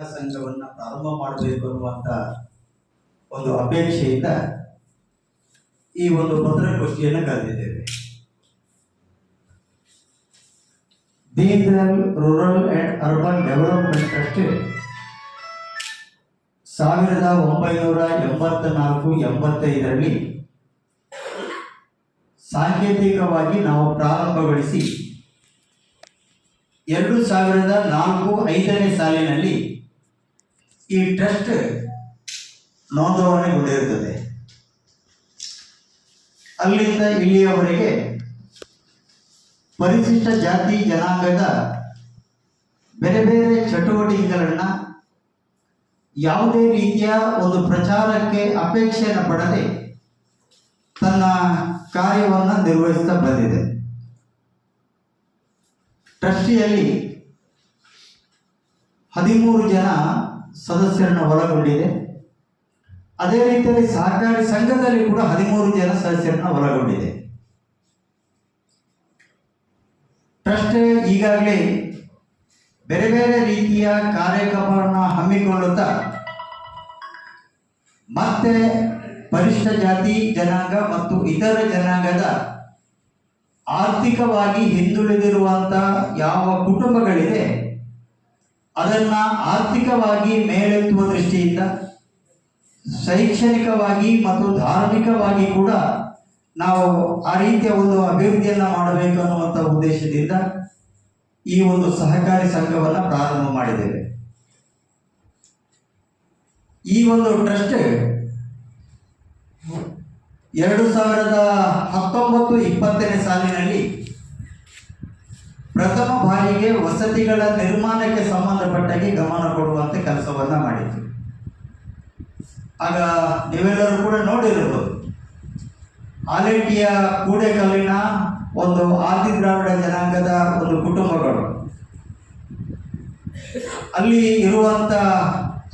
ಸಂಘವನ್ನ ಪ್ರಾರಂಭ ಮಾಡಬೇಕು ಅನ್ನುವಂತ ಒಂದು ಅಪೇಕ್ಷೆಯಿಂದ ಈ ಒಂದು ಪತ್ರಗೋಷ್ಠಿಯನ್ನು ಕರೆದಿದ್ದೇವೆ. Deen Dayal rural and urban development trust ಸಾವಿರದ ಒಂಬೈನೂರ ಎಂಬತ್ತ ನಾಲ್ಕು ಎಂಬತ್ತೈದರಲ್ಲಿ ಸಾಂಕೇತಿಕವಾಗಿ ನಾವು ಪ್ರಾರಂಭಗೊಳಿಸಿ ಎರಡು ಸಾವಿರದ ನಾಲ್ಕು, ಐದನೇ ಸಾಲಿನಲ್ಲಿ ಈ ಟ್ರಸ್ಟ್ ನೋಂದವಣೆಗೊಂಡಿರುತ್ತದೆ ಅಲ್ಲಿಂದ ಇಲ್ಲಿಯವರೆಗೆ ಪರಿಶಿಷ್ಟ ಜಾತಿ ಜನಾಂಗದ ಬೇರೆ ಬೇರೆ ಚಟುವಟಿಕೆಗಳನ್ನ ಯಾವುದೇ ರೀತಿಯ ಒಂದು ಪ್ರಚಾರಕ್ಕೆ ಅಪೇಕ್ಷೆಯನ್ನು ಪಡದೆ ತನ್ನ ಕಾರ್ಯವನ್ನು ನಿರ್ವಹಿಸ್ತಾ ಬಂದಿದೆ. ಟ್ರಸ್ಟಿಯಲ್ಲಿ ಹದಿಮೂರು ಜನ ಸದಸ್ಯರನ್ನು ಒಳಗೊಂಡಿದೆ. ಅದೇ ರೀತಿಯಲ್ಲಿ ಸಹಕಾರಿ ಸಂಘದಲ್ಲಿ ಕೂಡ ಹದಿಮೂರು ಜನ ಸದಸ್ಯರನ್ನು ಒಳಗೊಂಡಿದೆ. ಟ್ರಸ್ಟ್ ಈಗಾಗಲೇ ಬೇರೆ ಬೇರೆ ರೀತಿಯ ಕಾರ್ಯಕ್ರಮವನ್ನು ಹಮ್ಮಿಕೊಳ್ಳುತ್ತಾ ಮತ್ತೆ ಪರಿಶಿಷ್ಟ ಜಾತಿ ಜನಾಂಗ ಮತ್ತು ಇತರ ಜನಾಂಗದ ಆರ್ಥಿಕವಾಗಿ ಹಿಂದುಳಿದಿರುವಂತ ಯಾವ ಕುಟುಂಬಗಳಿದೆ ಅದನ್ನ ಆರ್ಥಿಕವಾಗಿ ಮೇಲೆತ್ತುವ ದೃಷ್ಟಿಯಿಂದ, ಶೈಕ್ಷಣಿಕವಾಗಿ ಮತ್ತು ಧಾರ್ಮಿಕವಾಗಿ ಕೂಡ ನಾವು ಆ ರೀತಿಯ ಒಂದು ಅಭಿವೃದ್ಧಿಯನ್ನ ಮಾಡಬೇಕು ಅನ್ನುವಂಥ ಉದ್ದೇಶದಿಂದ ಈ ಒಂದು ಸಹಕಾರಿ ಸಂಘವನ್ನು ಪ್ರಾರಂಭ ಮಾಡಿದ್ದೇವೆ. ಈ ಒಂದು ಟ್ರಸ್ಟ್ ಎರಡು ಸಾವಿರದ ಹತ್ತೊಂಬತ್ತು ಇಪ್ಪತ್ತನೇ ಸಾಲಿನಲ್ಲಿ ಪ್ರಥಮ ಬಾರಿಗೆ ವಸತಿಗಳ ನಿರ್ಮಾಣಕ್ಕೆ ಸಂಬಂಧಪಟ್ಟಾಗಿ ಗಮನ ಕೊಡುವಂತೆ ಕೆಲಸವನ್ನ ಮಾಡಿತು ಆಗ ನೀವೆಲ್ಲರೂ ಕೂಡ ನೋಡಿರೋದು ಆಲೇಟಿಯ ಕೂಡೆಕಲ್ಲಿನ ಒಂದು ಆದಿ ದ್ರಾವಿಡ ಜನಾಂಗದ ಒಂದು ಕುಟುಂಬಗಳು. ಅಲ್ಲಿ ಇರುವಂತ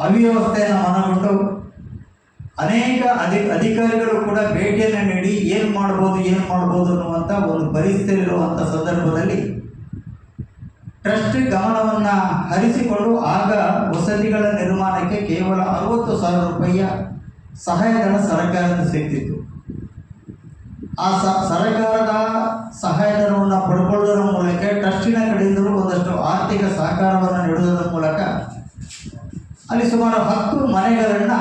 ಅವ್ಯವಸ್ಥೆಯನ್ನು ಮನಗೊಂಡು ಅನೇಕ ಅಧಿ, ಅಧಿಕಾರಿಗಳು ಕೂಡ ಭೇಟಿಯನ್ನು ನೀಡಿ ಏನು ಮಾಡ್ಬೋದು ಏನು ಮಾಡ್ಬೋದು ಅನ್ನುವಂಥ ಒಂದು ಪರಿಸ್ಥಿತಿ ಇರುವಂಥ ಸಂದರ್ಭದಲ್ಲಿ ಟ್ರಸ್ಟ್ ಗಮನವನ್ನ ಹರಿಸಿಕೊಂಡು ಆಗ ವಸತಿಗಳ ನಿರ್ಮಾಣಕ್ಕೆ ಕೇವಲ ಅರವತ್ತು ಸಾವಿರ ರೂಪಾಯಿಯ ಸಹಾಯಧನ ಸರ್ಕಾರದಿಂದ ಸಿಗ್ತಿತ್ತು. ಆ ಸರ್ಕಾರದ ಸಹಾಯಧನವನ್ನು ಪಡ್ಕೊಳ್ಳುವುದರ ಮೂಲಕ ಟ್ರಸ್ಟಿನ ಕಡೆಯಿಂದಲೂ ಒಂದಷ್ಟು ಆರ್ಥಿಕ ಸಹಕಾರವನ್ನು ನೀಡುವುದರ ಮೂಲಕ ಅಲ್ಲಿ ಸುಮಾರು ಹತ್ತು ಮನೆಗಳನ್ನು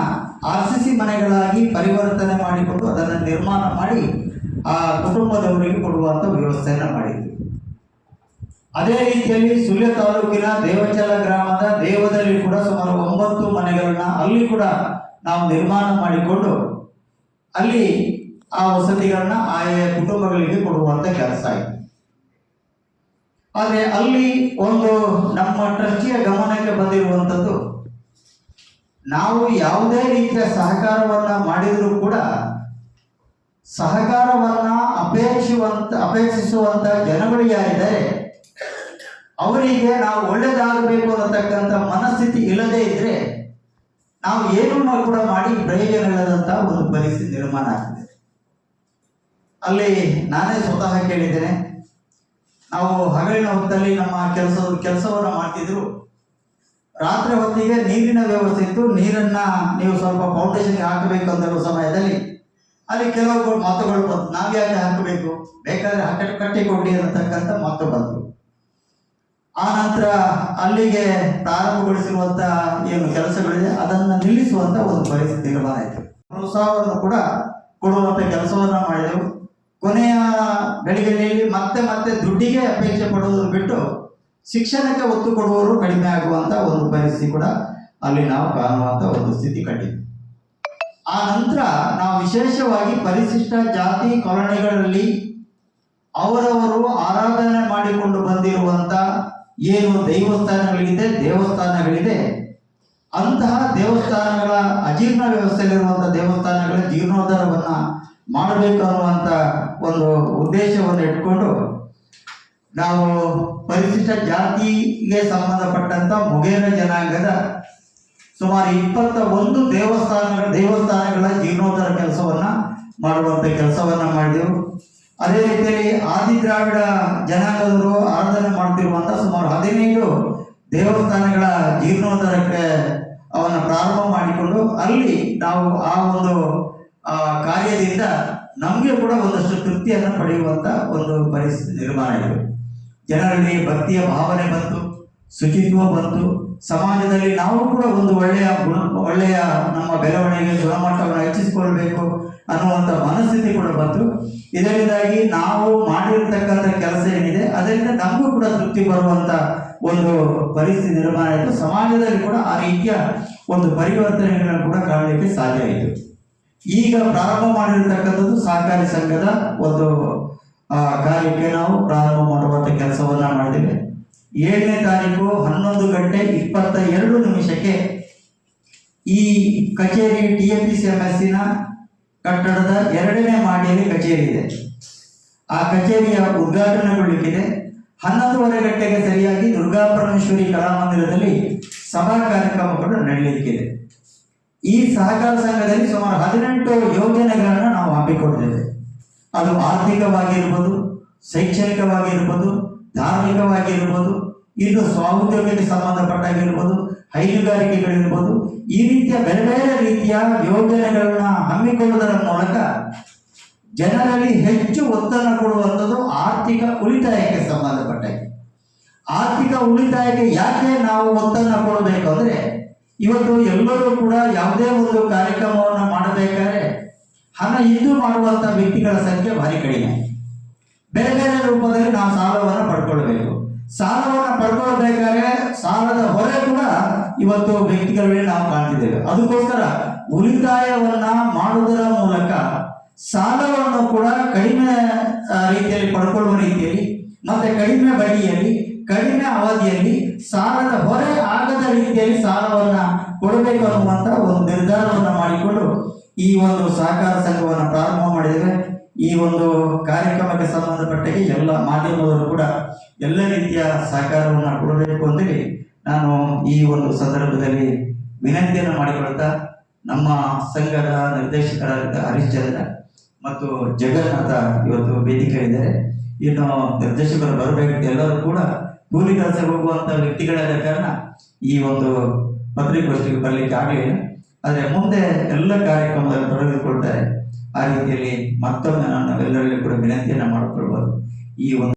ಆರ್ ಸಿ ಸಿ ಮನೆಗಳಾಗಿ ಪರಿವರ್ತನೆ ಮಾಡಿಕೊಂಡು ಅದನ್ನು ನಿರ್ಮಾಣ ಮಾಡಿ ಆ ಕುಟುಂಬದವರಿಗೆ ಕೊಡುವಂಥ ವ್ಯವಸ್ಥೆಯನ್ನು ಮಾಡಿದ್ವಿ ಅದೇ ರೀತಿಯಲ್ಲಿ ಸುಳ್ಯ ತಾಲೂಕಿನ ದೇವಚಲ ಗ್ರಾಮದ ದೇವದಲ್ಲಿ ಕೂಡ ಸುಮಾರು ಒಂಬತ್ತು ಮನೆಗಳನ್ನ ಅಲ್ಲಿ ಕೂಡ ನಾವು ನಿರ್ಮಾಣ ಮಾಡಿಕೊಂಡು ಅಲ್ಲಿ ಆ ವಸತಿಗಳನ್ನ ಆಯಾ ಕುಟುಂಬಗಳಿಗೆ ಕೊಡುವಂತ ಕೆಲಸ ಆಯಿತು ಆದರೆ ಅಲ್ಲಿ ಒಂದು ನಮ್ಮ ಟ್ರಸ್ಟಿಯ ಗಮನಕ್ಕೆ ಬಂದಿರುವಂಥದ್ದು, ನಾವು ಯಾವುದೇ ರೀತಿಯ ಸಹಕಾರವನ್ನ ಮಾಡಿದರೂ ಕೂಡ ಸಹಕಾರವನ್ನ ಅಪೇಕ್ಷಿಸುವಂತ ಅಪೇಕ್ಷಿಸುವಂತ ಜನಗಳು ಯಾರಿದ್ದಾರೆ ಅವರಿಗೆ ನಾವು ಒಳ್ಳೇದಾಗಬೇಕು ಅನ್ನತಕ್ಕಂಥ ಮನಸ್ಥಿತಿ ಇಲ್ಲದೇ ಇದ್ರೆ ನಾವು ಏನು ಕೂಡ ಮಾಡಿ ಪ್ರಯೋಜನ ಇಲ್ಲದಂತಹ ಒಂದು ಪರಿಸ್ಥಿತಿ ನಿರ್ಮಾಣ ಆಗ್ತದೆ. ಅಲ್ಲಿ ನಾನೇ ಸ್ವತಃ ಕೇಳಿದ್ದೇನೆ. ನಾವು ಹಗಲಿನ ಹೊತ್ತಲ್ಲಿ ನಮ್ಮ ಕೆಲಸ ಕೆಲಸವನ್ನು ಮಾಡ್ತಿದ್ರು. ರಾತ್ರಿ ಹೊತ್ತಿಗೆ ನೀರಿನ ವ್ಯವಸ್ಥೆ ಇತ್ತು. ನೀರನ್ನ ನೀವು ಸ್ವಲ್ಪ ಫೌಂಡೇಶನ್ಗೆ ಹಾಕಬೇಕು ಅಂತ ಸಮಯದಲ್ಲಿ ಅಲ್ಲಿ ಕೆಲವು ಮಾತುಗಳು ಬಂತು. ನಾವ್ಯಾಕೆ ಹಾಕಬೇಕು? ಬೇಕಾದ್ರೆ ಹಾಕಿ ಕಟ್ಟಿಕೊಡಿ ಅನ್ನತಕ್ಕಂಥ ಮಾತು ಬಂತು. ಆ ನಂತರ ಅಲ್ಲಿಗೆ ಪ್ರಾರಂಭಗೊಳಿಸಿರುವಂತ ಏನು ಕೆಲಸಗಳಿದೆ, ಅದನ್ನು ನಿಲ್ಲಿಸುವಂತ ಒಂದು ಪರಿಸ್ಥಿತಿ ಪ್ರೋತ್ಸಾಹವನ್ನು ಕೂಡ ಕೊಡುವಂತ ಕೆಲಸವನ್ನ ಮಾಡಿದೆವು. ಕೊನೆಯ ಗಳಿಗೆಯಲ್ಲಿ ಮತ್ತೆ ಮತ್ತೆ ದುಡ್ಡಿಗೆ ಅಪೇಕ್ಷೆ ಪಡುವುದನ್ನು ಬಿಟ್ಟು ಶಿಕ್ಷಣಕ್ಕೆ ಒತ್ತು ಕೊಡುವವರು ಕಡಿಮೆ ಆಗುವಂತ ಒಂದು ಪರಿಸ್ಥಿತಿ ಕೂಡ ಅಲ್ಲಿ ನಾವು ಕಾಣುವಂತ ಒಂದು ಸ್ಥಿತಿ ಕಂಡಿದ್ವಿ ಆ ನಂತರ ನಾವು ವಿಶೇಷವಾಗಿ ಪರಿಶಿಷ್ಟ ಜಾತಿ ಕಾಲೋನಿಗಳಲ್ಲಿ ಅವರವರು ಆರಾಧನೆ ಮಾಡಿಕೊಂಡು ಬಂದಿರುವಂತ ಏನು ದೈವಸ್ಥಾನಗಳಿದೆ, ದೇವಸ್ಥಾನಗಳಿದೆ. ಅಂತಹ ದೇವಸ್ಥಾನಗಳ ಅಜೀರ್ಣ ವ್ಯವಸ್ಥೆಯಲ್ಲಿರುವಂತಹ ದೇವಸ್ಥಾನಗಳ ಜೀರ್ಣೋದ್ಧಾರವನ್ನ ಮಾಡಬೇಕು ಅನ್ನುವಂತ ಒಂದು ಉದ್ದೇಶವನ್ನು ಇಟ್ಕೊಂಡು ನಾವು ಪರಿಶಿಷ್ಟ ಜಾತಿಗೆ ಸಂಬಂಧಪಟ್ಟಂತ ಮುಗೇರ ಜನಾಂಗದ ಸುಮಾರು ಇಪ್ಪತ್ತ ಒಂದು ದೇವಸ್ಥಾನಗಳ ದೇವಸ್ಥಾನಗಳ ಜೀರ್ಣೋದ್ಧಾರ ಕೆಲಸವನ್ನ ಮಾಡುವಂತ ಕೆಲಸವನ್ನ ಮಾಡಿದೆವು. ಅದೇ ರೀತಿಯಲ್ಲಿ ಆದಿ ದ್ರಾವಿಡ ಜನಾಂಗದವರು ಆರಾಧನೆ ಮಾಡ್ತಿರುವಂತಹ ಸುಮಾರು ಹದಿನೈದು ದೇವಸ್ಥಾನಗಳ ಜೀರ್ಣೋದ್ಧಾರಕ್ಕೆ ಅವನ್ನ ಪ್ರಾರಂಭ ಮಾಡಿಕೊಂಡು ಅಲ್ಲಿ ನಾವು ಆ ಒಂದು ಕಾರ್ಯದಿಂದ ನಮಗೆ ಕೂಡ ಒಂದಷ್ಟು ತೃಪ್ತಿಯನ್ನು ಪಡೆಯುವಂತ ಒಂದು ಪರಿಸ್ಥಿತಿ ನಿರ್ಮಾಣ ಇದೆ. ಜನರಲ್ಲಿ ಭಕ್ತಿಯ ಭಾವನೆ ಬಂತು, ಶುಚಿತ್ವ ಬಂತು. ಸಮಾಜದಲ್ಲಿ ನಾವು ಕೂಡ ಒಂದು ಒಳ್ಳೆಯ ಗುಣ, ಒಳ್ಳೆಯ ನಮ್ಮ ಬೆಳವಣಿಗೆ ಗುಣಮಟ್ಟವನ್ನು ಹೆಚ್ಚಿಸಿಕೊಳ್ಬೇಕು ಅನ್ನುವಂಥ ಮನಸ್ಥಿತಿ ಕೂಡ ಬಂತು. ಇದರಿಂದಾಗಿ ನಾವು ಮಾಡಿರ್ತಕ್ಕಂಥ ಕೆಲಸ ಏನಿದೆ, ಅದರಿಂದ ನಮಗೂ ಕೂಡ ತೃಪ್ತಿ ಬರುವಂತ ಒಂದು ಪರಿಸ್ಥಿತಿ ನಿರ್ಮಾಣ ಆಯಿತು. ಸಮಾಜದಲ್ಲಿ ಕೂಡ ಆ ರೀತಿಯ ಒಂದು ಪರಿವರ್ತನೆಗಳನ್ನು ಕೂಡ ಕಾಣಲಿಕ್ಕೆ ಸಾಧ್ಯ ಆಯಿತು. ಈಗ ಪ್ರಾರಂಭ ಮಾಡಿರ್ತಕ್ಕಂಥದ್ದು ಸಹಕಾರಿ ಸಂಘದ ಒಂದು ಕಾರ್ಯಕ್ಕೆ ನಾವು ಪ್ರಾರಂಭ ಮಾಡುವಂಥ ಕೆಲಸವನ್ನ ಮಾಡಿದ್ದೇವೆ. ಏಳನೇ ತಾರೀಕು ಹನ್ನೊಂದು ಗಂಟೆ ಇಪ್ಪತ್ತ ಎರಡು ನಿಮಿಷಕ್ಕೆ ಈ ಕಚೇರಿ T M P C M ಎಸ್ನ ಕಟ್ಟಡದ ಎರಡನೇ ಮಾಡಿಯಲ್ಲಿ ಕಚೇರಿ ಇದೆ. ಆ ಕಚೇರಿಯ ಉದ್ಘಾಟನೆಗೊಳ್ಳಿಕ್ಕಿದೆ ಹನ್ನೊಂದುವರೆ ಗಂಟೆಗೆ ಸರಿಯಾಗಿ ದುರ್ಗಾ ಪರಮೇಶ್ವರಿ ಕಲಾಮಂದಿರದಲ್ಲಿ ಸಭಾ ಕಾರ್ಯಕ್ರಮಗಳು ನಡೆಯಲಿಕ್ಕಿದೆ. ಈ ಸಹಕಾರ ಸಂಘದಲ್ಲಿ ಸುಮಾರು ಹದಿನೆಂಟು ಯೋಜನೆಗಳನ್ನು ನಾವು ಹಮ್ಮಿಕೊಂಡಿದ್ದೇವೆ. ಅದು ಆರ್ಥಿಕವಾಗಿರ್ಬೋದು, ಶೈಕ್ಷಣಿಕವಾಗಿರ್ಬೋದು ಧಾರ್ಮಿಕವಾಗಿರ್ಬೋದು ಇದು ಸ್ವಾಮೋದ್ಯೋಗಕ್ಕೆ ಸಂಬಂಧಪಟ್ಟಾಗಿರ್ಬೋದು, ಹೈನುಗಾರಿಕೆಗಳಿರ್ಬೋದು, ಈ ರೀತಿಯ ಬೇರೆ ಬೇರೆ ರೀತಿಯ ಯೋಜನೆಗಳನ್ನ ಹಮ್ಮಿಕೊಳ್ಳುವುದರ ಮೂಲಕ ಜನರಲ್ಲಿ ಹೆಚ್ಚು ಒತ್ತನ್ನು ಕೊಡುವಂಥದ್ದು ಆರ್ಥಿಕ ಉಳಿತಾಯಕ್ಕೆ ಸಂಬಂಧಪಟ್ಟಾಗಿ ಆರ್ಥಿಕ ಉಳಿತಾಯಕ್ಕೆ ಯಾಕೆ ನಾವು ಒತ್ತನ್ನು ಕೊಡಬೇಕು ಅಂದ್ರೆ, ಇವತ್ತು ಎಲ್ಲರೂ ಕೂಡ ಯಾವುದೇ ಒಂದು ಕಾರ್ಯಕ್ರಮವನ್ನು ಮಾಡಬೇಕಾದ್ರೆ ಹಣ ಇದ್ದು ಮಾಡುವಂತ ವ್ಯಕ್ತಿಗಳ ಸಂಖ್ಯೆ ಭಾರಿ ಕಡಿಮೆ. ಬೇರೆ ಬೇರೆ ರೂಪದಲ್ಲಿ ನಾವು ಸಾಲವನ್ನು ಪಡ್ಕೊಳ್ಬೇಕು. ಸಾಲವನ್ನು ಪಡ್ಕೊಳ್ಬೇಕಾದ್ರೆ ಸಾಲದ ಹೊರೆ ಕೂಡ ಇವತ್ತು ವ್ಯಕ್ತಿಗಳಲ್ಲಿ ನಾವು ಕಾಣ್ತಿದ್ದೇವೆ. ಅದಕ್ಕೋಸ್ಕರ ಉಳಿತಾಯವನ್ನ ಮಾಡುವುದರ ಮೂಲಕ ಸಾಲವನ್ನು ಕೂಡ ಕಡಿಮೆ ರೀತಿಯಲ್ಲಿ ಪಡ್ಕೊಳ್ಳುವ ರೀತಿಯಲ್ಲಿ, ಮತ್ತೆ ಕಡಿಮೆ ಬಡ್ಡಿಯಲ್ಲಿ, ಕಡಿಮೆ ಅವಧಿಯಲ್ಲಿ ಸಾಲದ ಹೊರೆ ಆಗದ ರೀತಿಯಲ್ಲಿ ಸಾಲವನ್ನ ಕೊಡಬೇಕು ಅನ್ನುವಂತ ಒಂದು ನಿರ್ಧಾರವನ್ನು ಮಾಡಿಕೊಂಡು ಈ ಒಂದು ಸಹಕಾರ ಸಂಘವನ್ನು ಪ್ರಾರಂಭ ಮಾಡಿದ್ದೇವೆ. ಈ ಒಂದು ಕಾರ್ಯಕ್ರಮಕ್ಕೆ ಸಂಬಂಧಪಟ್ಟ ಎಲ್ಲ ಮಾಧ್ಯಮದವರು ಕೂಡ ಎಲ್ಲ ರೀತಿಯ ಸಹಕಾರವನ್ನು ಕೊಡಬೇಕು ಅಂತೇಳಿ ನಾನು ಈ ಒಂದು ಸಂದರ್ಭದಲ್ಲಿ ವಿನಂತಿಯನ್ನು ಮಾಡಿಕೊಳ್ತಾ ನಮ್ಮ ಸಂಘದ ನಿರ್ದೇಶಕರಾದ ಹರಿಶ್ಚಂದ್ರ ಮತ್ತು ಜಗನ್ನಾಥ ಇವತ್ತು ವೇದಿಕೆ ಇದ್ದಾರೆ ಇನ್ನು ನಿರ್ದೇಶಕರು ಬರಬೇಕು ಎಲ್ಲರೂ ಕೂಡ ಕೂಲಿ ಕೆಲಸ ಹೋಗುವಂತ ವ್ಯಕ್ತಿಗಳಾದ ಕಾರಣ ಈ ಒಂದು ಪತ್ರಿಕೋಷ್ಠಿಗೆ ಬರಲಿಕ್ಕೆ ಆಗಲಿಲ್ಲ. ಆದರೆ ಮುಂದೆ ಎಲ್ಲ ಕಾರ್ಯಕ್ರಮದಲ್ಲಿ ತೊಡಗಿಕೊಳ್ತಾರೆ ಆ ರೀತಿಯಲ್ಲಿ ಮತ್ತೊಮ್ಮೆ ನಾನು ಎಲ್ಲರಲ್ಲಿ ಕೂಡ ವಿನಂತಿಯನ್ನು ಮಾಡಿಕೊಳ್ಬೋದು. ಈ ಒಂದು